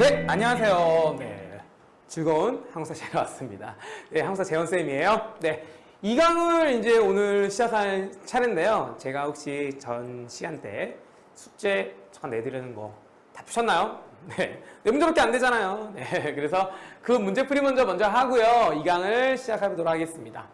네, 안녕하세요. 네, 즐거운 항사 재러 왔습니다. 네, 항사 재원 쌤이에요. 네, 이 강을 이제 오늘 시작할 차례인데요. 제가 혹시 전 시간대 숙제 잠깐 내드리는 거 다 푸셨나요? 네, 네 문제밖에 안 되잖아요. 네, 그래서 그 문제풀이 먼저 먼저 하고요. 이 강을 시작해보도록 하겠습니다.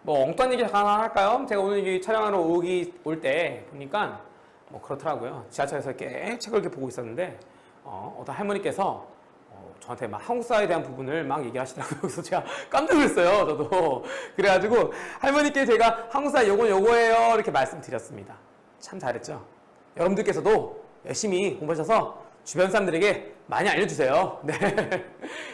뭐 엉뚱한 얘기 잠깐 하나 할까요? 제가 오늘 이 촬영하러 오기 올 때 보니까 뭐 그렇더라고요. 지하철에서 이렇게 책을 이렇게 보고 있었는데 어, 어떤 할머니께서 어, 저한테 막 한국사에 대한 부분을 막 얘기하시더라고요. 그래서 제가 깜짝 놀랐어요. 저도 그래가지고 할머니께 제가 한국사 요거 요거예요 이렇게 말씀드렸습니다. 참 잘했죠. 여러분들께서도 열심히 공부하셔서 주변 사람들에게 많이 알려주세요. 네.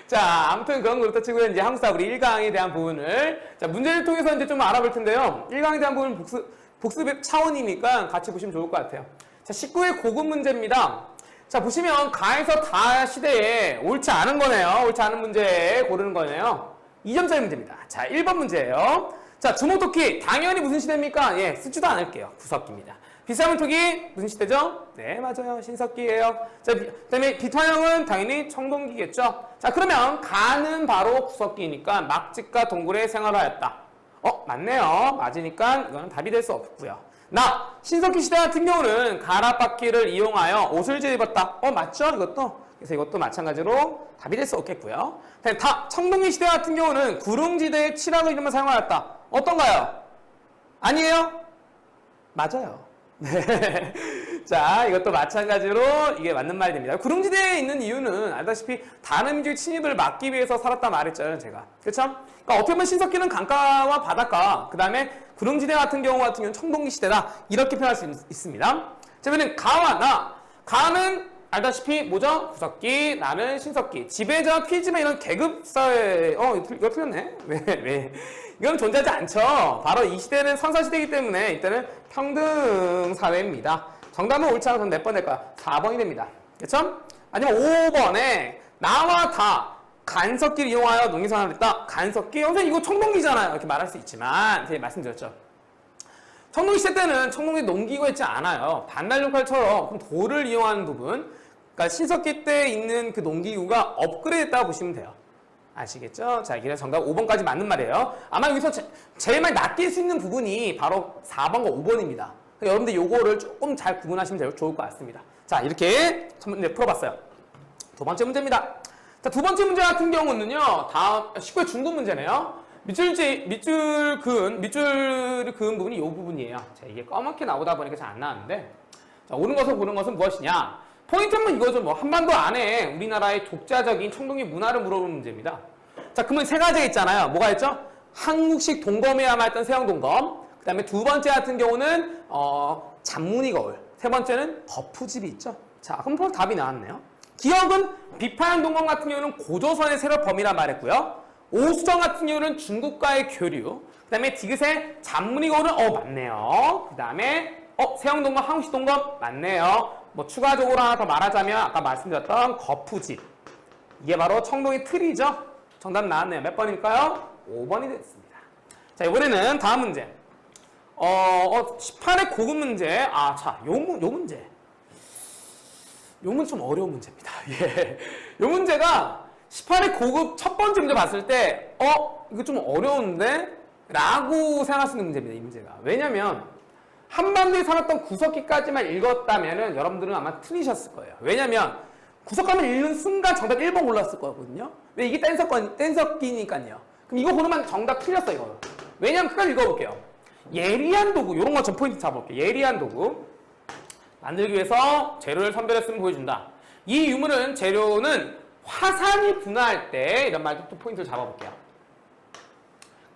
자, 아무튼 그런 그렇다 치고요. 이제 한국사 우리 1강에 대한 부분을 자, 문제를 통해서 이제 좀 알아볼 텐데요. 1강에 대한 부분은 복습, 복습의 차원이니까 같이 보시면 좋을 것 같아요. 자, 19의 고급 문제입니다. 자, 보시면 가에서 다 시대에 옳지 않은 거네요. 옳지 않은 문제 고르는 거네요. 2점짜리 문제입니다. 자, 1번 문제예요. 자, 주목토끼 당연히 무슨 시대입니까? 예, 쓰지도 않을게요. 구석기입니다. 비사문토기 무슨 시대죠? 네, 맞아요. 신석기예요. 자, 비- 그다음에 비타형은 당연히 청동기겠죠. 자, 그러면 가는 바로 구석기니까 막직과 동굴에 생활하였다. 어, 맞네요. 맞으니까 이거는 답이 될 수 없고요. 나 신석기 시대 같은 경우는 가라바퀴를 이용하여 옷을 제입었다. 어, 맞죠? 이것도. 그래서 이것도 마찬가지로 답이 될 수 없겠고요. 다음에 다 청동기 시대 같은 경우는 구릉지대의 칠하고 이름을 사용하였다. 어떤가요? 아니에요? 맞아요. 네. 자, 이것도 마찬가지로 이게 맞는 말이 됩니다. 구릉지대에 있는 이유는 알다시피 다른 민족의 침입을 막기 위해서 살았다 말했잖아요, 제가. 그렇죠? 그러니까 어떻게 보면 신석기는 강가와 바닷가, 그 다음에 구릉지대 같은 경우 같은 경우는 청동기 시대다. 이렇게 표현할 수 있, 있습니다. 자, 그러면 가와 나. 가는 알다시피 뭐죠? 구석기, 나는 신석기. 지배자, 피지마 이런 계급사회, 어, 이거 틀렸네? 왜, 왜? 이건 존재하지 않죠. 바로 이 시대는 선사시대이기 때문에 이때는 평등 사회입니다. 정답은 옳지 않아서 몇 번 될까요? 4번이 됩니다. 그렇죠? 아니면 5번에 나와 다 간섭기를 이용하여 농기생활을 했다. 간섭기? 선생님 이거 청동기잖아요. 이렇게 말할 수 있지만 제가 말씀드렸죠. 청동기 시대 때는 청동기 농기구가 있지 않아요. 반달용 칼처럼 그럼 돌을 이용하는 부분. 그러니까 신석기 때 있는 그 농기구가 업그레이드 됐다고 보시면 돼요. 아시겠죠? 자, 그래서 정답 5번까지 맞는 말이에요. 아마 여기서 제, 제일 많이 낚일 수 있는 부분이 바로 4번과 5번입니다. 여러분들 요거를 조금 잘 구분하시면 될- 좋을 것 같습니다. 자, 이렇게 첫 번째 풀어봤어요. 두 번째 문제입니다. 자, 두 번째 문제 같은 경우는요, 다음, 19의 중급 문제네요. 밑줄지, 밑줄 그은, 밑줄 그은 부분이 이 부분이에요. 자, 이게 까맣게 나오다 보니까 잘 안 나왔는데. 자, 옳은 것을 고른 것은 무엇이냐? 포인트는 이거죠. 뭐, 한반도 안에 우리나라의 독자적인 청동기 문화를 물어보는 문제입니다. 자, 그러면 세 가지가 있잖아요. 뭐가 있죠? 한국식 동검에야만 했던 세왕동검. 그 다음에 두 번째 같은 경우는, 어, 잔무늬 거울. 세 번째는 거푸집이 있죠. 자, 그럼 답이 나왔네요. 기억은 비파양 동검 같은 경우는 고조선의 세력 범위라 말했고요. 오수정 같은 경우는 중국과의 교류. 그 다음에 디귿의 잔무늬 거울은, 어, 맞네요. 그 다음에, 어, 세왕동검, 한국식 동검, 맞네요. 뭐, 추가적으로 하나 더 말하자면, 아까 말씀드렸던 거푸집. 이게 바로 청동의 틀이죠. 정답 나왔네요. 몇 번일까요? 5번이 됐습니다. 자, 이번에는 다음 문제. 어, 어 18의 고급 문제. 아, 자, 요, 문- 요 문제. 요 문제 좀 어려운 문제입니다. 예. 요 문제가 18의 고급 첫 번째 문제 봤을 때, 어, 이거 좀 어려운데? 라고 생각할 수 있는 문제입니다. 이 문제가. 왜냐면, 한반도에 살았던 구석기까지만 읽었다면은 여러분들은 아마 틀리셨을 거예요. 왜냐면, 구석가만 읽는 순간 정답 1번 올랐을 거거든요. 왜 이게 뗀석건, 뗀석기니까요. 그럼 이거 고르면 정답 틀렸어, 이거. 왜냐면 끝까지 읽어볼게요. 예리한 도구, 요런 거 좀 포인트 잡아볼게요. 예리한 도구. 만들기 위해서 재료를 선별했으면 보여준다. 이 유물은 재료는 화산이 분화할 때 이런 말도 또 포인트를 잡아볼게요.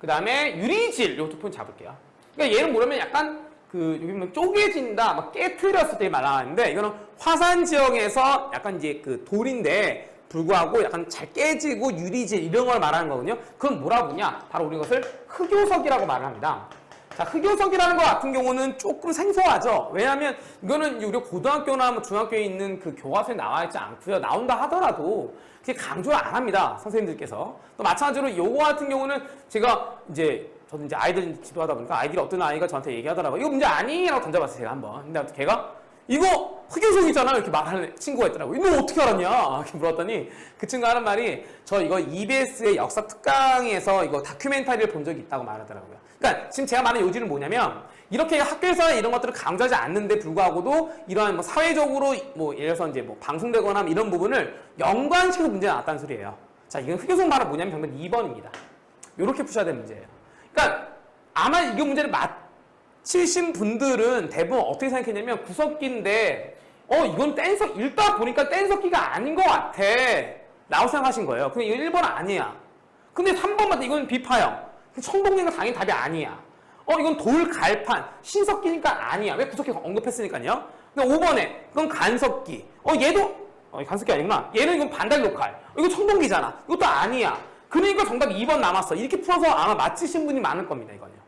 그 다음에 유리질 이것도 포인트 잡을게요. 그러니까 얘는 뭐냐면 약간 그 여기 보면 쪼개진다, 막 깨트렸을 때말 나왔는데 이거는 화산 지역에서 약간 이제 그 돌인데 불구하고 약간 잘 깨지고 유리질 이런 걸 말하는 거거든요. 그건 뭐라 부르냐? 바로 우리 이것을 흑요석이라고 말을 합니다. 자, 흑요석이라는 것 같은 경우는 조금 생소하죠. 왜냐하면 이거는 우리 고등학교나 뭐 중학교에 있는 그 교과서에 나와 있지 않고요. 나온다 하더라도 그게 강조를 안 합니다. 선생님들께서. 또 마찬가지로 요거 같은 경우는 제가 이제 저도 이제 아이들 지도하다 보니까 아이들이 어떤 아이가 저한테 얘기하더라고요. 이거 문제 아니라고 던져봤어요, 제가 한번. 근데 걔가 이거 흑요석이잖아 이렇게 말하는 친구가 있더라고요. 너 어떻게 알았냐? 이렇게 물었더니 그 친구가 하는 말이 저 이거 EBS의 역사 특강에서 이거 다큐멘터리를 본 적이 있다고 말하더라고요. 그러니까 지금 제가 말하는 요지는 뭐냐면 이렇게 학교에서 이런 것들을 강조하지 않는데 불구하고도 이러한 뭐 사회적으로 뭐 예를 들어서 이제 뭐 방송되거나 이런 부분을 연관시켜서 문제가 나왔다는 소리예요. 자, 이건 흑요석 말은 뭐냐면 정답 2번입니다. 이렇게 푸셔야 되는 문제예요. 그러니까 아마 이 문제를 맞히신 분들은 대부분 어떻게 생각했냐면 구석기인데 어 이건 뗀석 읽다 보니까 뗀석기가 아닌 것 같아 라고 생각하신 거예요. 근데 이건 1번 아니야. 근데 3번 맞다 이건 비파형. 청동기가 당연히 답이 아니야. 어 이건 돌 갈판 신석기니까 아니야. 왜 구석기 언급했으니까요. 근데 5번에 그건 간석기. 어 얘도 어, 간석기 아니구나. 얘는 이건 반달 로칼. 이거 청동기잖아. 이것도 아니야. 그러니까 정답 2번 남았어. 이렇게 풀어서 아마 맞히신 분이 많을 겁니다. 이거는요.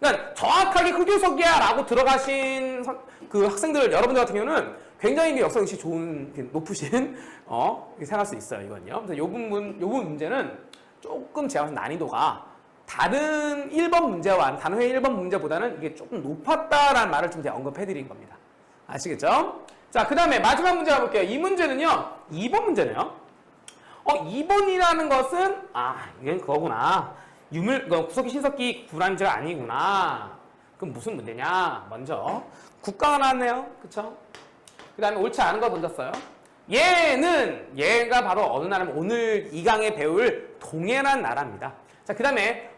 그러니까 정확하게 흑요석이야 라고 들어가신 선- 그 학생들 여러분들 같은 경우는 굉장히 역사역시 좋은 그 높으신 어 생각할 수 있어요 이건요. 그래서 요 부분 요 부분 문제는 조금 제가 난이도가 다른 1번 문제와 회 1번 문제보다는 이게 조금 높았다라는 말을 좀 제가 언급해 드린 겁니다. 아시겠죠? 자, 그 다음에 마지막 문제 가볼게요. 이 문제는요, 2번 문제네요. 어, 2번이라는 것은, 아, 이건 그거구나. 유물, 그 구석기, 신석기 구란제가 아니구나. 그럼 무슨 문제냐? 먼저, 국가가 나왔네요. 그쵸? 그 다음에 옳지 않은 거 던졌어요. 얘는, 얘가 바로 어느 나라면 오늘 이 강에 배울 동해란 나라입니다. 자, 그 다음에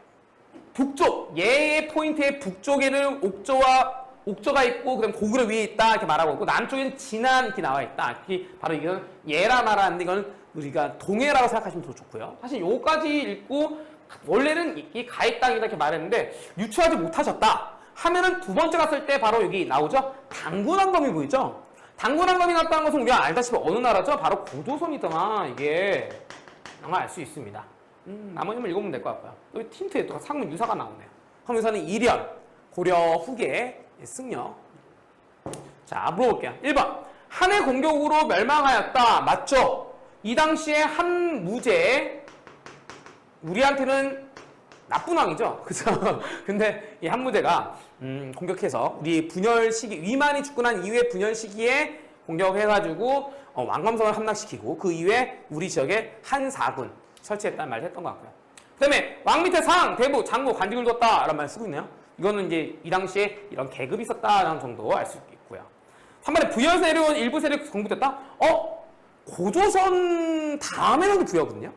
북쪽, 얘의 포인트의 북쪽에는 옥조와 옥조가 있고 그다음 고구려 위에 있다 이렇게 말하고 있고 남쪽에는 진안 이렇게 나와 있다. 이게 바로 이건 얘라 말하는데 이건 우리가 동해라고 생각하시면 더 좋고요. 사실 요까지 읽고 원래는 이- 이 가액 땅이다 이렇게 말했는데 유추하지 못하셨다 하면은 두 번째 갔을 때 바로 여기 나오죠. 당군왕검이 보이죠. 당군왕검이 났다는 것은 우리가 알다시피 어느 나라죠? 바로 고조선이더만 이게 아마 알 수 있습니다. 음, 나머지만 읽으면 될 것 같고요. 여기 틴트에 또 상문 유사가 나오네요. 상문 유사는 일현, 고려 후계 승려. 자, 물어볼게요. 1번. 한해 공격으로 멸망하였다. 맞죠? 이 당시에 한 무제, 우리한테는 나쁜 왕이죠. 그죠? 근데 이 한무대가 음, 공격해서 우리 분열 시기, 위만이 죽고 난 이후에 분열 시기에 공격해가지고 어, 왕검성을 함락시키고 그 이후에 우리 지역에 한사군 설치했다는 말을 했던 것 같고요. 그 다음에 왕 밑에 상, 대부, 장고, 관직을 뒀다라는 말 쓰고 있네요. 이거는 이제 이 당시에 이런 계급이 있었다라는 정도 알 수 있고요. 3번에 부여에서 내려온 일부 세력 공부됐다? 어? 고조선 다음에는 그 부여거든요.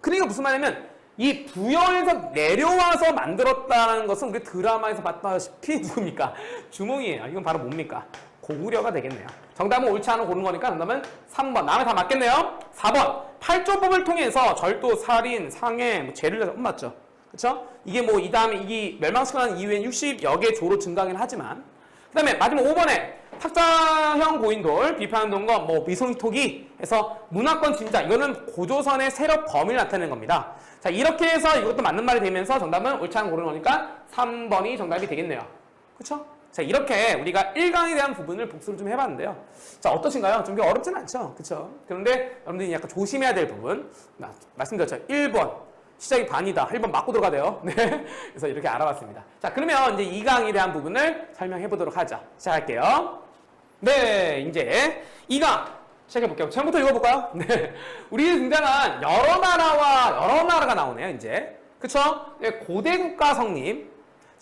그러니까 무슨 말이냐면 이 부여에서 내려와서 만들었다는 것은 우리 드라마에서 봤다시피 누굽니까? 주몽이에요. 이건 바로 뭡니까? 고구려가 되겠네요. 정답은 옳지 않은 고른 거니까 정답은 3번. 남에 다 맞겠네요. 4번. 팔조법을 통해서 절도, 살인, 상해, 뭐 죄를 내서 맞죠? 그쵸? 이게 뭐 이 다음에 이게 멸망시키고 난 이후엔 60여 개 조로 증가하긴 하지만 그 다음에 마지막 5번에 탁자형 고인돌, 비판한 동거, 뭐 미성토기 해서 문화권 진자 이거는 고조선의 세력 범위를 나타내는 겁니다. 자 이렇게 해서 이것도 맞는 말이 되면서 정답은 옳지 않은 고르는 거니까 3번이 정답이 되겠네요. 그렇죠? 자 이렇게 우리가 1강에 대한 부분을 복습을 좀 해봤는데요. 자 어떠신가요? 좀 어렵진 않죠, 그렇죠? 그런데 여러분들이 약간 조심해야 될 부분 마- 말씀드렸죠. 1번 시작이 반이다. 1번 맞고 들어가야 돼요. 네. 그래서 이렇게 알아봤습니다. 자, 그러면 이제 2강에 대한 부분을 설명해 보도록 하죠. 시작할게요. 네, 이제 2강 시작해 볼게요. 처음부터 읽어볼까요? 네. 우리 등장한 여러 나라와 여러 나라가 나오네요, 이제. 그쵸? 네, 고대 국가 성립.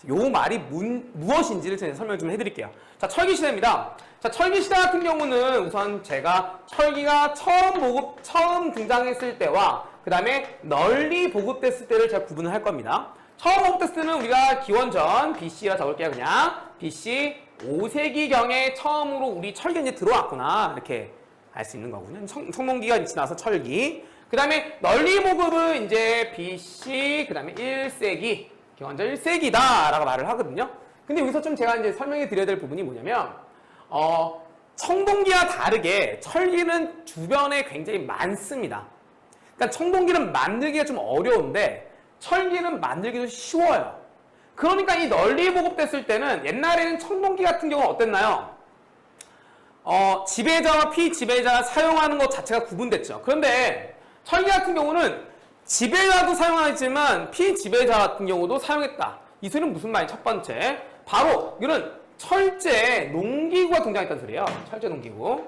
요 말이 문- 무엇인지를 설명 좀 해드릴게요. 자, 철기 시대입니다. 자, 철기 시대 같은 경우는 우선 제가 철기가 처음 보급, 처음 등장했을 때와 그 다음에 널리 보급됐을 때를 제가 구분을 할 겁니다. 처음 보급됐을 때는 우리가 기원전 BC라 적을게요, 그냥. BC 5세기경에 처음으로 우리 철기가 이제 들어왔구나. 이렇게 알 수 있는 거군요. 청, 청동기가 지나서 철기. 그 다음에 널리 보급은 이제 BC, 그 다음에 1세기, 기원전 1세기다 라고 말을 하거든요. 근데 여기서 좀 제가 이제 설명해 드려야 될 부분이 뭐냐면, 어, 청동기와 다르게 철기는 주변에 굉장히 많습니다. 그러니까 청동기는 만들기가 좀 어려운데, 철기는 만들기도 쉬워요. 그러니까 이 널리 보급됐을 때는 옛날에는 청동기 같은 경우는 어땠나요? 어, 지배자와 피지배자가 사용하는 것 자체가 구분됐죠. 그런데 철기 같은 경우는 지배자도 사용하지만 피지배자 같은 경우도 사용했다. 이 소리는 무슨 말이 첫 번째? 바로 이거는 철제 농기구가 등장했다는 소리예요. 철제 농기구.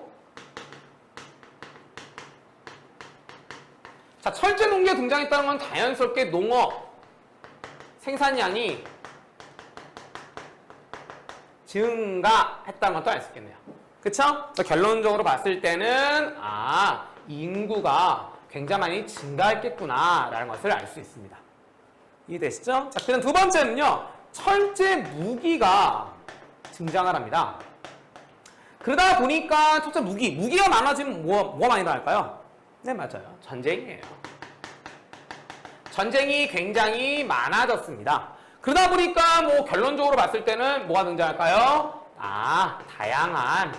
자, 철제 농기가 등장했다는 건 자연스럽게 농업 생산량이 증가했다는 것도 알 수 있겠네요. 그쵸? 결론적으로 봤을 때는 아 인구가 굉장히 많이 증가했겠구나라는 것을 알 수 있습니다. 이해되시죠? 자, 그다음 두 번째는요. 철제 무기가 등장을 합니다. 그러다 보니까 철제 무기, 무기가 많아지면 뭐, 뭐가 많이 나갈까요? 네, 맞아요. 전쟁이에요. 전쟁이 굉장히 많아졌습니다. 그러다 보니까 뭐 결론적으로 봤을 때는 뭐가 등장할까요? 아, 다양한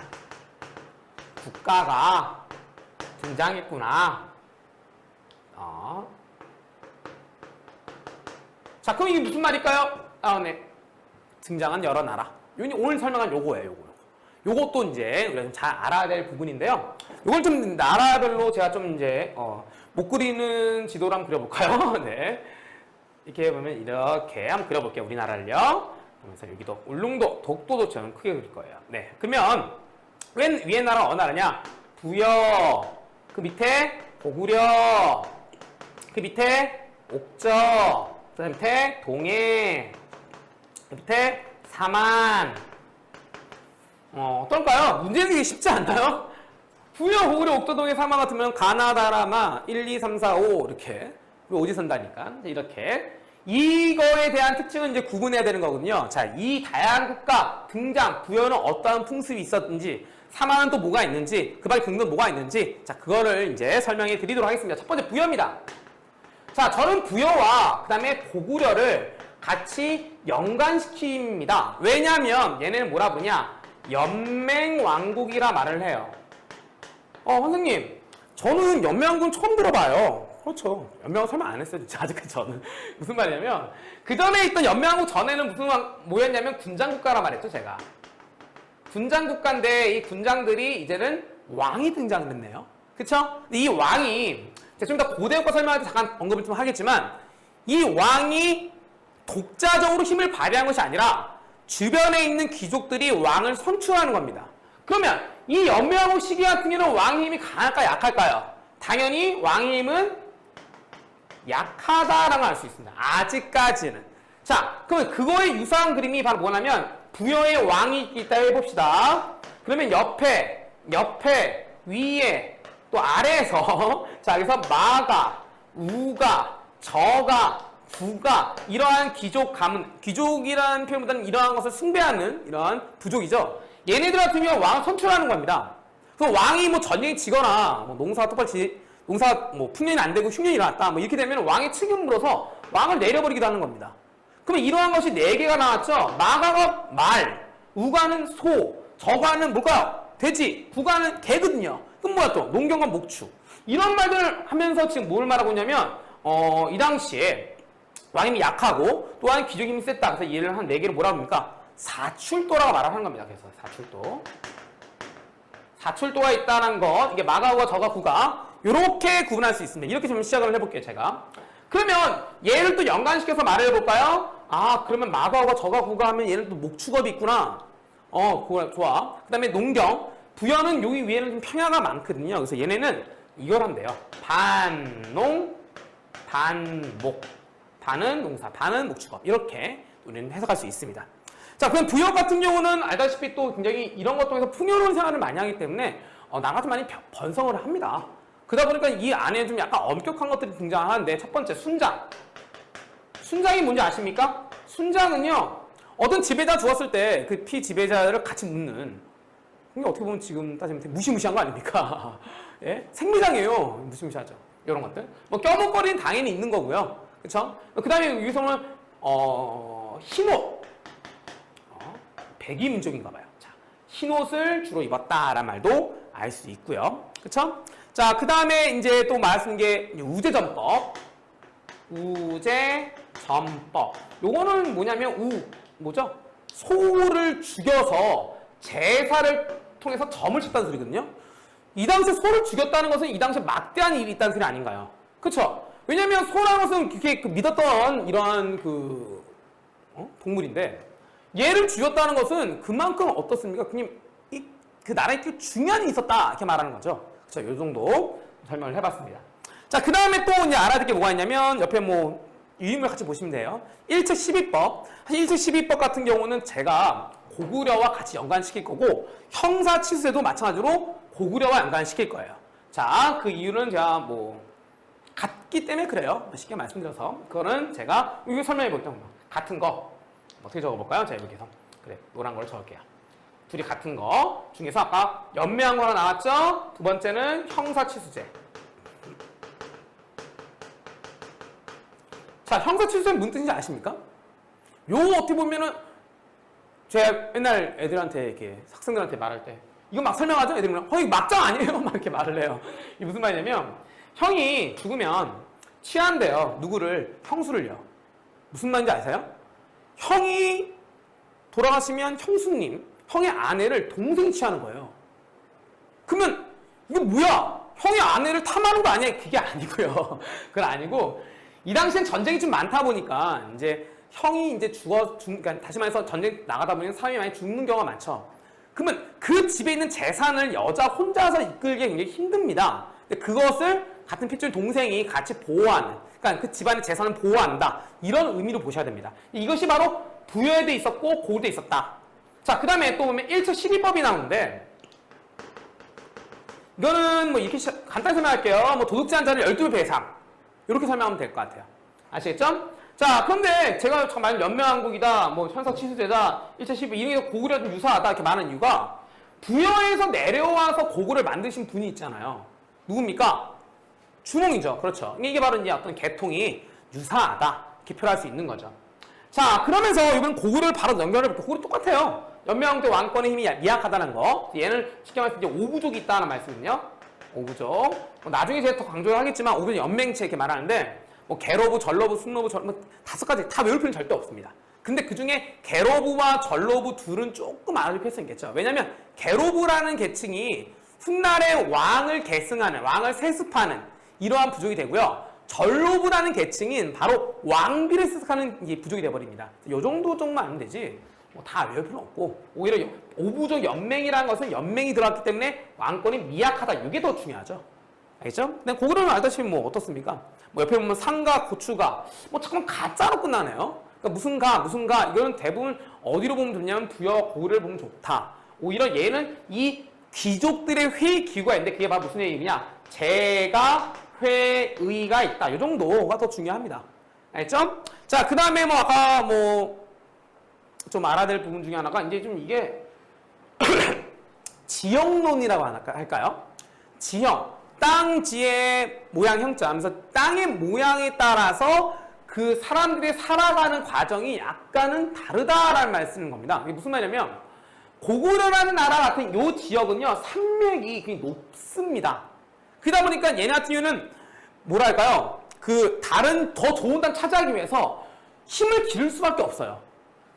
국가가 등장했구나. 어. 자, 그럼 이게 무슨 말일까요? 아, 네. 등장한 여러 나라. 오늘 설명한 요거예요, 요거. 요것도 이제 우리가 좀 잘 알아야 될 부분인데요. 요걸 좀 나라별로 제가 좀 이제 어, 못 그리는 지도를 한번 그려볼까요? 네. 이렇게 보면 이렇게 한번 그려볼게요. 우리나라를요. 그러면서 여기도 울릉도, 독도도 저는 크게 그릴 거예요. 네. 그러면 웬 위에 나라 어느 나라냐? 부여. 그 밑에 고구려. 그 밑에 옥저. 그 밑에 동해. 그 밑에 사만. 어, 어떨까요? 문제는 쉽지 않나요? 부여, 고구려, 옥도동의 사마 같으면 가나다라마 1, 2, 3, 4, 5 이렇게 오지선다니까 이렇게 이거에 대한 특징은 이제 구분해야 되는 거거든요. 자, 이 다양한 국가 등장 부여는 어떠한 풍습이 있었는지 사마는 또 뭐가 있는지 그 밖에 등등 뭐가 있는지 자 그거를 이제 설명해 드리도록 하겠습니다. 첫 번째 부여입니다. 자, 저는 부여와 그 다음에 고구려를 같이 연관시킵니다. 왜냐하면 얘네는 뭐라 부르냐? 연맹왕국이라 말을 해요. 어, 선생님, 저는 연맹왕국은 처음 들어봐요. 그렇죠. 연맹왕국 설명 안 했어요, 진짜. 아직까지 저는. 무슨 말이냐면, 그 전에 있던 연맹왕국 전에는 무슨 왕- 뭐였냐면 군장국가라 말했죠, 제가. 군장국가인데 이 군장들이 이제는 왕이 등장을 했네요. 그쵸? 이 왕이, 좀더 고대국가 설명할 때 잠깐 언급을 좀 하겠지만, 이 왕이 독자적으로 힘을 발휘한 것이 아니라 주변에 있는 귀족들이 왕을 선출하는 겁니다. 그러면 이 연명왕국 시기 같은 경우는 왕의 힘이 강할까요? 약할까요? 당연히 왕의 힘은 약하다라고 할 수 있습니다. 아직까지는. 자, 그러면 그거에 유사한 그림이 바로 뭐냐면 부여의 왕이 있다 해봅시다. 그러면 옆에, 옆에, 위에, 또 아래에서 자, 여기서 마가, 우가, 저가, 부가 이러한 귀족 가문, 귀족이라는 표현보다는 이러한 것을 숭배하는 이러한 부족이죠. 얘네들 같은 경우 왕을 선출하는 겁니다. 그 왕이 뭐 전쟁이 지거나 뭐 농사가 똑같이 농사 뭐 풍년이 안 되고 흉년이 일어났다 뭐 이렇게 되면 왕의 책임을 물어서 왕을 내려버리기도 하는 겁니다. 그러면 이러한 것이 네 개가 나왔죠. 마가가 말, 우가는 소, 저가는 뭘까요? 돼지, 부가는 개거든요. 그럼 뭐야 또 농경과 목축 이런 말들을 하면서 지금 뭘 말하고 있냐면 어, 이 당시에 왕힘이 약하고 또한 귀족 힘이 셌다. 그래서 얘를 한 네 개를 뭐라고 합니까? 사출도라고 말하는 겁니다. 그래서 사출도. 사출도가 있다는 것, 이게 마가우와 저가구가 이렇게 구분할 수 있습니다. 이렇게 좀 시작을 해볼게요, 제가. 그러면 얘를 또 연관시켜서 말을 해볼까요? 아, 그러면 마가우와 저가구가 하면 얘는 또 목축업이 있구나. 어, 좋아. 그 다음에 농경. 부여는 여기 위에는 좀 평야가 많거든요. 그래서 얘네는 이걸 돼요. 반농, 반목. 반은 농사, 반은 목축업. 이렇게 우리는 해석할 수 있습니다. 자, 그럼 부여 같은 경우는 알다시피 또 굉장히 이런 것 통해서 풍요로운 생활을 많이 하기 때문에 어, 나가 좀 많이 변- 번성을 합니다. 그러다 보니까 이 안에 좀 약간 엄격한 것들이 등장하는데 첫 번째 순장. 순장이 뭔지 아십니까? 순장은요, 어떤 지배자 주었을 때 그 피지배자를 같이 묻는 이게 어떻게 보면 지금 따지면 무시무시한 거 아닙니까? 예? 생리장이에요. 무시무시하죠. 이런 것들. 뭐 껴먹거리는 당연히 있는 거고요. 그쵸? 그 다음에 여기서는, 어, 흰옷. 어, 백이 민족인가 봐요. 자, 흰옷을 주로 입었다라는 말도 알 수 있고요. 그쵸? 자, 그 다음에 이제 또 말씀 게 우제전법. 우제전법. 요거는 뭐냐면 우, 뭐죠? 소를 죽여서 제사를 통해서 점을 쳤다는 소리거든요. 이 당시에 소를 죽였다는 것은 이 당시에 막대한 일이 있다는 소리 아닌가요? 그쵸? 왜냐면 소라는 것은 이렇게 그 믿었던 이러한 그 어? 동물인데 얘를 죽였다는 것은 그만큼 어떻습니까? 이, 그 나라에 그 중요한 일이 있었다 이렇게 말하는 거죠. 그렇죠. 이 정도 설명을 해봤습니다. 자, 그 다음에 또 이제 알아둘 게 뭐가 있냐면 옆에 뭐 유인물 같이 보시면 돼요. 1차 12법. 사실 1차 12법 같은 경우는 제가 고구려와 같이 연관시킬 거고 형사 치수에도 마찬가지로 고구려와 연관시킬 거예요. 자, 그 이유는 제가 뭐 같기 때문에 그래요. 쉽게 말씀드려서 그거는 제가 이거 설명해 볼게요. 같은 거 어떻게 적어볼까요? 자, 여기서 그래 노란 걸 적을게요. 둘이 같은 거 중에서 아까 연매한 거 하나 나왔죠? 두 번째는 형사 치수제. 자, 형사 치수제는 무슨 뜻인지 아십니까? 요 어떻게 보면은 제가 옛날 애들한테 이렇게 학생들한테 말할 때 이거 막 설명하죠? 애들이 어 이거 막장 아니에요? 막 이렇게 말을 해요. 이게 무슨 말이냐면 형이 죽으면 취한대요. 누구를? 형수를요. 무슨 말인지 아세요? 형이 돌아가시면 형수님, 형의 아내를 동생이 취하는 거예요. 그러면 이게 뭐야? 형의 아내를 탐하는 거 아니야? 그게 아니고요. 그건 아니고 이 당시엔 전쟁이 좀 많다 보니까 이제 형이 이제 죽어 죽 그러니까 다시 말해서 전쟁 나가다 보면 사람이 많이 죽는 경우가 많죠. 그러면 그 집에 있는 재산을 여자 혼자서 이끌기 굉장히 힘듭니다. 근데 그것을 같은 핏줄 동생이 같이 보호하는, 그러니까 그 집안의 재산을 보호한다. 이런 의미로 보셔야 됩니다. 이것이 바로 부여에도 있었고 고대 있었다. 자, 그 다음에 또 보면 1차 12법이 나오는데, 이거는 뭐 이렇게 시- 간단히 설명할게요. 뭐 도둑질 한 자를 12배 배상. 이렇게 설명하면 될 것 같아요. 아시겠죠? 자, 그런데 제가 정말 연명왕국이다, 뭐 현석 치수제다, 1차 12, 이런 게 고구려 좀 유사하다, 이렇게 많은 이유가 부여에서 내려와서 고구려를 만드신 분이 있잖아요. 누굽니까? 주몽이죠. 그렇죠. 이게 바로 이제 어떤 계통이 유사하다. 이렇게 표현할 수 있는 거죠. 자, 그러면서 이번 고구려를 바로 연결해 볼게요. 고구려 똑같아요. 연명왕 때 왕권의 힘이 미약하다는 거. 얘는 쉽게 말해서 이제 오부족이 있다는 말씀이거든요. 오부족. 뭐 나중에 제가 더 강조를 하겠지만 오부족 연맹체 이렇게 말하는데 뭐 게러부, 전러부, 순러부, 전, 뭐 다섯 가지 다 외울 필요는 절대 없습니다. 근데 그 중에 게러부와 전러부 둘은 조금 알아둘 필요성이 있겠죠. 왜냐면 게러부라는 계층이 훗날에 왕을 계승하는, 왕을 세습하는 이러한 부족이 되고요. 전로부라는 계층인 바로 왕비를 세습하는 부족이 돼버립니다. 이 정도 정도만 알면 되지. 뭐 다 외울 필요 없고 오히려 여- 오부족 연맹이라는 것은 연맹이 들어갔기 때문에 왕권이 미약하다. 이게 더 중요하죠. 알겠죠? 근데 고구려는 알다시피 뭐 어떻습니까? 뭐 옆에 보면 상가, 고추가 뭐 잠깐 가짜로 끝나네요. 그러니까 무슨 가, 무슨 가 이거는 대부분 어디로 보면 좋냐면 부여 고구려를 보면 좋다. 오히려 얘는 이 귀족들의 회의 기구가 있는데 그게 바로 무슨 얘기냐? 제가 회의가 있다. 이 정도가 더 중요합니다. 알겠죠? 자, 그 다음에 뭐 아까 뭐 좀 알아야 될 부분 중에 하나가 이제 좀 이게 지형론이라고 할까- 할까요? 지형, 땅지의 모양 형자 하면서 땅의 모양에 따라서 그 사람들이 살아가는 과정이 약간은 다르다라는 말씀인 겁니다. 이게 무슨 말이냐면 고구려라는 나라 같은 요 지역은요 산맥이 굉장히 높습니다. 그러다 보니까 얘네 같은 경우는 뭐랄까요 그 다른 더 좋은 땅 차지하기 위해서 힘을 기를 수밖에 없어요.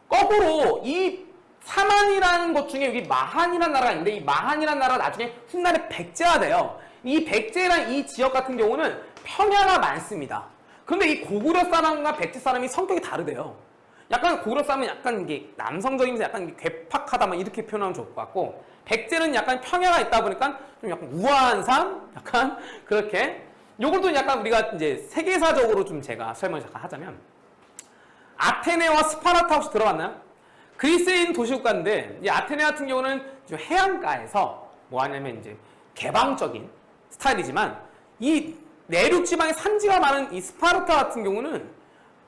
거꾸로 이 사만이라는 것 중에 여기 마한이라는 나라가 있는데 이 마한이라는 나라가 나중에 훗날에 백제가 돼요. 이 백제란 이 지역 같은 경우는 평야가 많습니다. 그런데 이 고구려 사람과 백제 사람이 성격이 다르대요. 약간 고구려 사람은 약간 이게 남성적이면서 약간 괴팍하다 막 이렇게 표현하면 좋을 것 같고 백제는 약간 평야가 있다 보니까 좀 약간 우아한 삶, 약간 그렇게 요것도 약간 우리가 이제 세계사적으로 좀 제가 설명을 잠깐 하자면 아테네와 스파르타 혹시 들어봤나요? 그리스인 도시국가인데 이 아테네 같은 경우는 좀 해안가에서 뭐 하냐면 이제 개방적인 스타일이지만 이 내륙 지방에 산지가 많은 이 스파르타 같은 경우는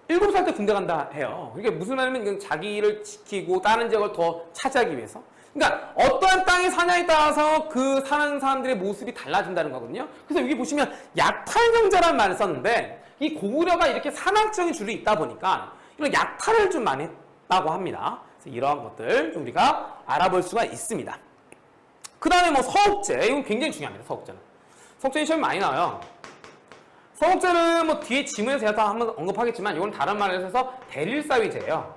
일곱 살 때 군대 간다 해요. 이게 무슨 말이냐면 자기를 지키고 다른 지역을 더 차지하기 위해서. 그러니까 어떠한 땅에 사냐에 따라서 그 사는 사람들의 모습이 달라진다는 거거든요. 그래서 여기 보시면 약탈경제라는 말을 썼는데 이 고구려가 이렇게 산악지형이 줄이 있다 보니까 이런 약탈을 좀 많이 했다고 합니다. 그래서 이러한 것들 좀 우리가 알아볼 수가 있습니다. 그 다음에 뭐 서옥제 이건 굉장히 중요합니다. 서옥제는 서옥제는 시험이 많이 나와요. 서옥제는 뭐 뒤에 지문에서 제가 다 한번 언급하겠지만 이건 다른 말을 해서 대릴사위제예요.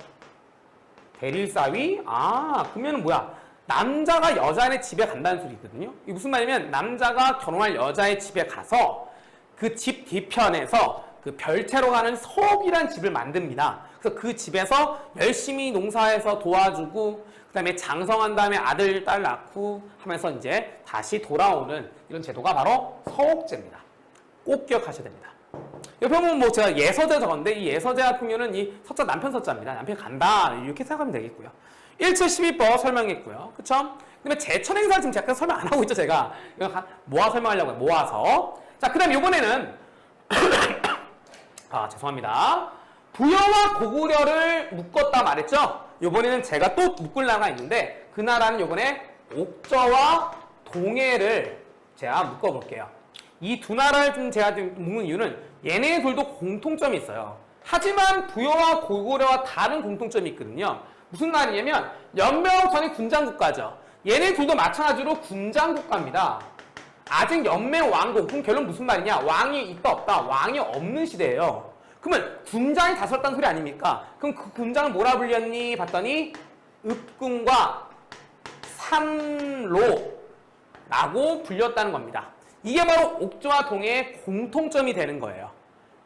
대릴사위? 아 그러면 뭐야? 남자가 여자의 집에 간다는 소리 있거든요. 이게 무슨 말이냐면 남자가 결혼할 여자의 집에 가서 그 집 뒤편에서 그그 별채로 가는 서옥이란 집을 만듭니다. 그래서 그 집에서 열심히 농사해서 도와주고 그 다음에 장성한 다음에 아들 딸 낳고 하면서 이제 다시 돌아오는 이런 제도가 바로 서옥제입니다. 꼭 기억하셔야 됩니다. 옆에 보면 뭐 제가 예서제 적었는데 이 예서제 같은 경우는 이 서자 남편 서자입니다. 남편 간다 이렇게 생각하면 되겠고요. 1차 12법 설명했고요. 그쵸? 그다음에 제천 행사 지금 잠깐 설명 안 하고 있죠 제가 이거 가- 모아 설명하려고 해요. 모아서 자 그다음 이번에는 아 죄송합니다. 부여와 고구려를 묶었다 말했죠. 이번에는 제가 또 묶을 나라가 있는데 그 나라는 이번에 옥저와 동해를 제가 묶어볼게요. 이 두 나라를 좀 제가 좀 묶는 이유는 얘네 둘도 공통점이 있어요. 하지만 부여와 고구려와 다른 공통점이 있거든요. 무슨 말이냐면 연명전의 군장국가죠. 얘네 둘도 마찬가지로 군장국가입니다. 아직 연맹 왕국. 그럼 결론 무슨 말이냐? 왕이 있다 없다. 왕이 없는 시대예요. 그러면 군장이 다스렸다는 소리 아닙니까? 그럼 그 군장을 뭐라 불렸니? 봤더니 읍군과 산로라고 불렸다는 겁니다. 이게 바로 옥조와 동해의 공통점이 되는 거예요.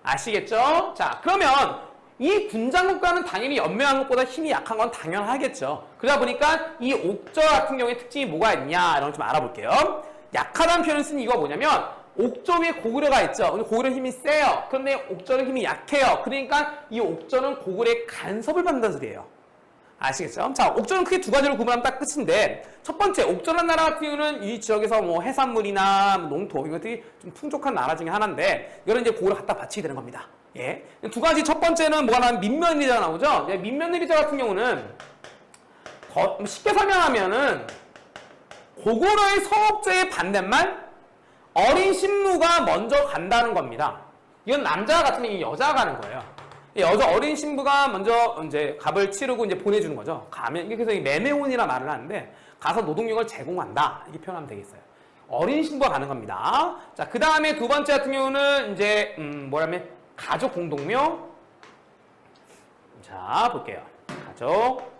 아시겠죠? 자, 그러면 이 군장국가는 당연히 연맹왕국보다 힘이 약한 건 당연하겠죠. 그러다 보니까 이 옥저 같은 경우에 특징이 뭐가 있냐 이런 걸 좀 알아볼게요. 약하다는 표현을 쓴 이유가 뭐냐면 옥저 위에 고구려가 있죠. 고구려 힘이 세요. 그런데 옥저는 힘이 약해요. 그러니까 이 옥저는 고구려의 간섭을 받는다는 소리예요. 아시겠죠? 자, 옥저는 크게 두 가지로 구분하면 딱 끝인데 첫 번째, 옥저라는 나라 같은 경우는 이 지역에서 뭐 해산물이나 뭐 농토 이것들이 좀 풍족한 나라 중에 하나인데 이거는 이제 고구려 갖다 바치게 되는 겁니다. 예. 두 가지 첫 번째는 뭐가 나면 민면리자가 나오죠? 예, 민면리자 같은 경우는 더 쉽게 설명하면은 고구려의 서업제의 반대말 어린 신부가 먼저 간다는 겁니다. 이건 남자 이 여자가 가는 거예요. 이 여자 어린 신부가 먼저 이제 갑을 치르고 이제 보내주는 거죠. 가면 그래서 이 매매혼이라 말을 하는데 가서 노동력을 제공한다 이렇게 표현하면 되겠어요. 어린 신부가 가는 겁니다. 자, 그 다음에 두 번째 같은 경우는 이제 음, 뭐라면 가족 공동묘. 자, 볼게요. 가족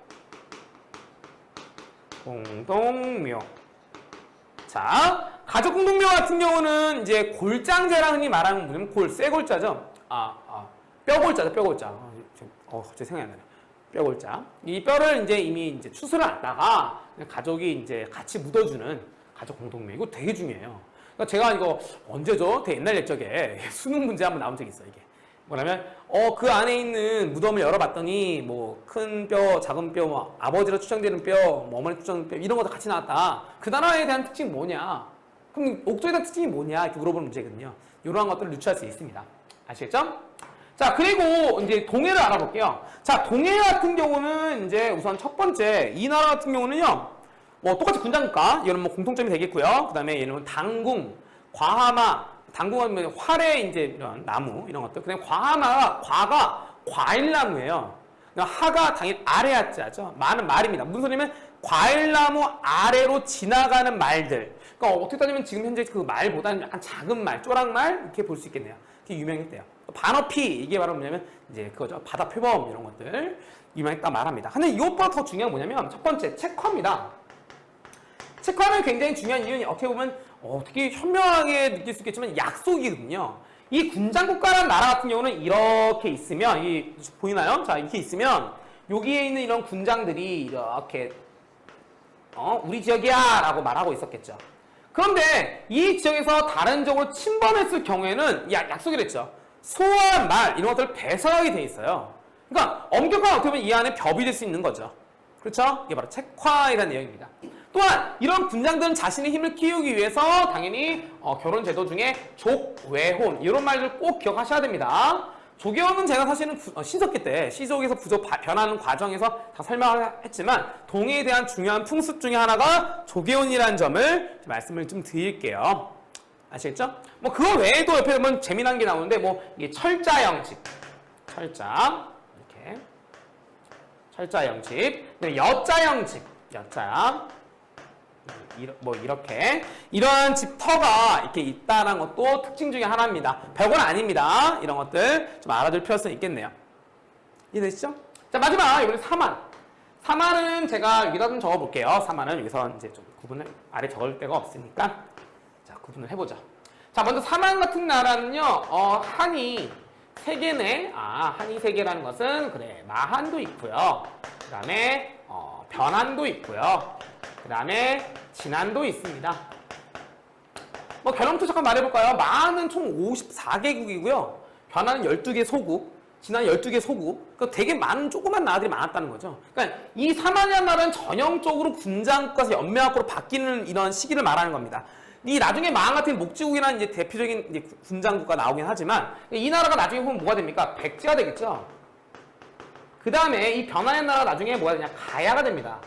공동묘. 자, 가족 공동묘 같은 경우는 이제 골장제라 흔히 말하는 뭐냐면 골, 쇠골자죠. 아, 아, 뼈골자죠, 뼈골자. 아, 지금, 어, 갑자기 생각이 안 나네. 뼈골자. 이 뼈를 이제 이미 이제 추수를 했다가 가족이 이제 같이 묻어주는 가족 공동묘. 이거 되게 중요해요. 그러니까 제가 이거 언제죠? 되게 옛날 옛적에 수능 문제 한번 나온 적이 있어요, 이게. 뭐냐면 어 그 안에 있는 무덤을 열어봤더니 뭐 큰 뼈, 작은 뼈, 뭐 아버지로 추정되는 뼈, 뭐 어머니 추정되는 뼈 이런 거다 같이 나왔다. 그 나라에 대한 특징이 뭐냐? 그럼 옥조에 대한 특징이 뭐냐? 이렇게 물어보는 문제거든요. 이러한 것들을 유추할 수 있습니다. 아시겠죠? 자 그리고 이제 동해를 알아볼게요. 자 동해 같은 경우는 이제 우선 첫 번째 이 나라 같은 경우는요. 뭐 똑같이 군장국가 이거는 뭐 공통점이 되겠고요. 그 다음에 얘는 당궁, 과하마, 당궁은 활의 이제 이런 나무 이런 것들. 그다음에 과하마가 과가 과일나무예요. 그러니까 하가 당연히 아래 하자죠. 많은 말입니다. 무슨 소리냐면 과일나무 아래로 지나가는 말들. 그러니까 어떻게 따지면 지금 현재 그 말보다는 약간 작은 말, 쪼락말 이렇게 볼 수 있겠네요. 그게 유명했대요. 반어피 이게 바로 뭐냐면 이제 그거죠. 바다 표범 이런 것들 유명했다 말합니다. 근데 이것보다 더 중요한 게 뭐냐면 첫 번째 책화입니다. 책화는 굉장히 중요한 이유는 어떻게 보면 어, 되게 현명하게 느낄 수 있겠지만 약속이거든요. 이 군장국가라는 나라 같은 경우는 이렇게 있으면 이 보이나요? 자 이렇게 있으면 여기에 있는 이런 군장들이 이렇게 어, 우리 지역이야 라고 말하고 있었겠죠. 그런데 이 지역에서 다른 지역으로 침범했을 경우에는 야, 약속을 했죠. 소와 말 이런 것들을 배설하게 돼 있어요. 그러니까 엄격한 어떻게 보면 이 안에 벽이 될 수 있는 거죠. 그렇죠? 이게 바로 책화이라는 내용입니다. 또한 이런 군장들은 자신의 힘을 키우기 위해서 당연히 어, 결혼 제도 중에 족외혼 이런 말들 꼭 기억하셔야 됩니다. 조계혼은 제가 사실은 구- 어, 신석기 때 시족에서 부족 바- 변하는 과정에서 다 설명했지만 동해에 대한 중요한 풍습 중에 하나가 조계혼이라는 점을 말씀을 좀 드릴게요. 아시겠죠? 뭐 그거 외에도 옆에 보면 재미난 게 나오는데 뭐 이게 철자형집, 철자 이렇게 철자형집, 그다음에 여자형집, 여자. 뭐 이렇게 이런 집터가 이렇게 있다는 것도 특징 중에 하나입니다. 별건 아닙니다. 이런 것들 좀 알아둘 필요성이 있겠네요. 이해되시죠? 자 마지막 이번에 사만. 사만은 제가 여기다 좀 적어볼게요. 사만은 여기서 이제 좀 구분을 아래 적을 데가 없으니까 자 구분을 해보자. 자 먼저 사만 같은 나라는요 어, 한이 세 개네. 아, 한이 세 개라는 것은 그래 마한도 있고요. 그 다음에 어, 변한도 있고요. 그 다음에 진한도 있습니다. 뭐 결론부터 잠깐 말해볼까요? 마한은 총 54개국이고요. 변화는 12개 소국, 진한 12개 소국. 그러니까 되게 많은 조그만 나라들이 많았다는 거죠. 그러니까 이 사마니아 나라는 전형적으로 군장국가에서 연맹학으로 바뀌는 이런 시기를 말하는 겁니다. 이 나중에 마한 같은 목지국이라는 이제 대표적인 이제 군장국가 나오긴 하지만 이 나라가 나중에 보면 뭐가 됩니까? 백제가 되겠죠. 그 다음에 이 변화의 나라가 나중에 뭐가 되냐? 가야가 됩니다.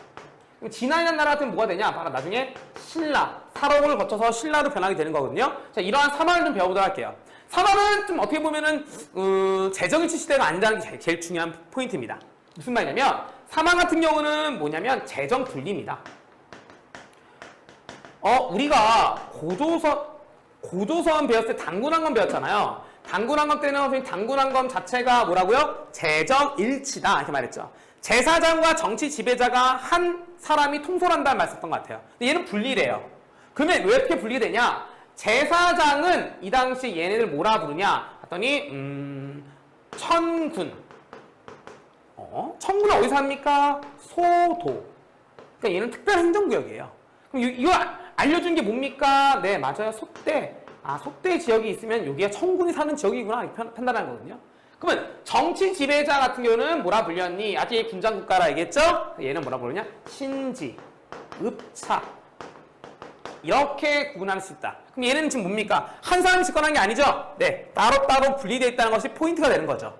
그럼 진화이라는 나라 같은 뭐가 되냐? 바로 나중에 신라, 사록을 거쳐서 신라로 변하게 되는 거거든요. 자, 이러한 사만을 좀 배워보도록 할게요. 사만은 좀 어떻게 보면은 어, 재정일치 시대가 아니라는 게 제일, 중요한 포인트입니다. 무슨 말이냐면 사만 같은 경우는 뭐냐면 재정 분리입니다. 어, 우리가 고조선 고조선 배웠을 때 당군한검 배웠잖아요. 당군한검 때는 당군한검 자체가 뭐라고요? 재정일치다 이렇게 말했죠. 제사장과 정치 지배자가 한 사람이 통솔한다는 말씀했던 것 같아요. 근데 얘는 분리래요. 그러면 왜 이렇게 분리되냐? 제사장은 이 당시 얘네들 뭐라 부르냐? 봤더니 음, 천군. 어? 천군은 어디서 합니까? 소도. 그러니까 얘는 특별 행정구역이에요. 그럼 이- 이거 아- 알려준 게 뭡니까? 네, 맞아요. 소대. 아, 소대 지역이 있으면 여기가 천군이 사는 지역이구나. 판단하는 거거든요. 그러면 정치 지배자 같은 경우는 뭐라 불렸니? 아직 군장 국가라 얘기했죠? 얘는 뭐라 부르냐? 신지, 읍차. 이렇게 구분할 수 있다. 그럼 얘는 지금 뭡니까? 한 사람이 집권한 게 아니죠? 네, 따로따로 분리되어 있다는 것이 포인트가 되는 거죠.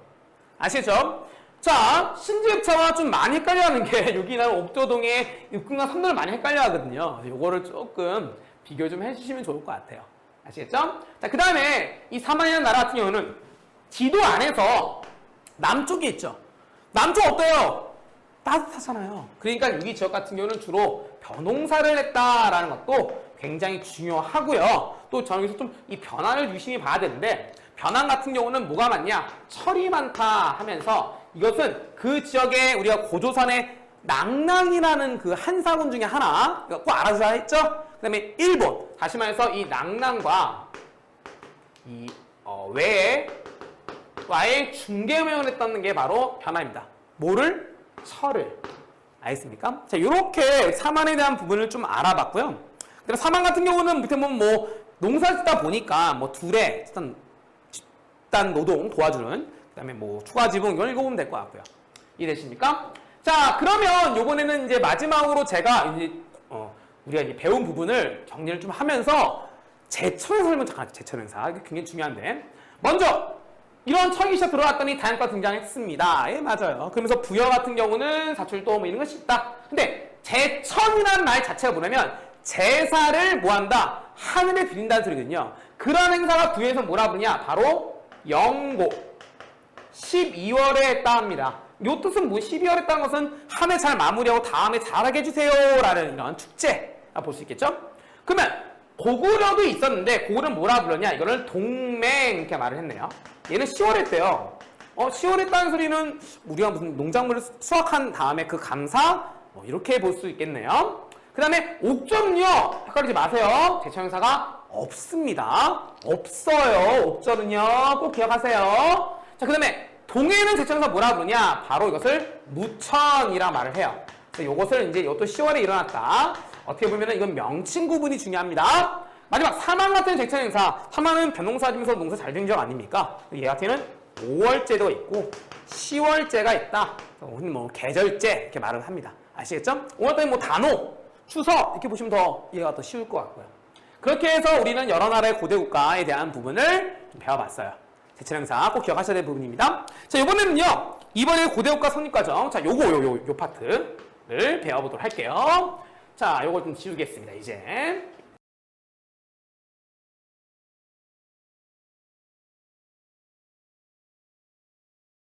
아시겠죠? 자, 신지읍차와 좀 많이 헷갈려 하는 게 여기 나는 옥도동의 육군과 삼도를 많이 헷갈려 하거든요. 요거를 조금 비교 좀 해주시면 좋을 것 같아요. 아시겠죠? 자, 그 다음에 이 사마니아 나라 같은 경우는 지도 안에서 남쪽이 있죠. 남쪽 어때요? 따뜻하잖아요. 그러니까 여기 지역 같은 경우는 주로 벼농사를 했다라는 것도 굉장히 중요하고요. 또 저는 여기서 좀 이 변화를 유심히 봐야 되는데 변환 같은 경우는 뭐가 많냐? 철이 많다 하면서 이것은 그 지역에 우리가 고조선의 낭랑이라는 그 한사군 중에 하나 꼭 알아서 했죠? 그 다음에 일본 다시 말해서 이 낭랑과 이 어, 외에 와의 중개명을 했다는 게 바로 변화입니다. 뭐를? 철을. 알겠습니까? 자, 이렇게 사만에 대한 부분을 좀 알아봤고요. 그다음 사만 같은 경우는 밑에 보면 뭐 농사 짓다 보니까 뭐 둘에 일단 집단 노동 도와주는 그다음에 뭐 추가 지붕 이걸 읽어보면 될 것 같고요. 이해되십니까? 자, 그러면 이번에는 이제 마지막으로 제가 이제 어, 우리가 이제 배운 부분을 정리를 좀 하면서 제철 설명 잠깐 제철 행사 이게 굉장히 중요한데 먼저 이런 시작 들어왔더니 다양과 등장했습니다. 예, 맞아요. 그러면서 부여 같은 경우는 사출도 뭐 이런 것이 있다. 근데 제천이라는 말 자체가 뭐냐면 제사를 뭐한다? 하늘에 드린다는 소리거든요. 그런 행사가 부여에서 뭐라 부르냐? 바로 영고. 12월에 했다 합니다. 요 뜻은 뭐 12월에 했다는 것은 한 해 잘 마무리하고 다음에 잘하게 해주세요. 라는 이런 축제가 볼 수 있겠죠? 그러면 고구려도 있었는데 고구려는 뭐라 불렀냐? 이거를 동맹 이렇게 말을 했네요. 얘는 10월 했대요. 어, 10월 했다는 소리는 우리가 무슨 농작물을 수- 수확한 다음에 그 감사 뭐 이렇게 볼 수 있겠네요. 그 다음에 옥점요 헷갈리지 마세요. 제철형사가 없습니다. 없어요. 옥절은요 꼭 기억하세요. 자, 그 다음에 동해는 제철형사 뭐라 부르냐? 바로 이것을 무천이라 말을 해요. 그래서 이것을 이제 이것도 10월에 일어났다. 어떻게 보면 이건 명칭 구분이 중요합니다. 마지막 사망 같은 제철 행사. 사망은 벼농사 지면서 농사 잘 된 적 아닙니까? 얘 같은 는 5월제도 있고 10월제가 있다. 오늘 뭐 계절제 이렇게 말을 합니다. 아시겠죠? 오늘따라 뭐 단오, 추석 이렇게 보시면 더 이해가 더 쉬울 것 같고요. 그렇게 해서 우리는 여러 나라의 고대 국가에 대한 부분을 좀 배워봤어요. 제철 행사 꼭 기억하셔야 될 부분입니다. 자, 이번에는요. 이번에 고대 국가 성립 과정. 자, 요거 요 요 요 파트를 배워보도록 할게요. 자, 요걸 좀 지우겠습니다. 이제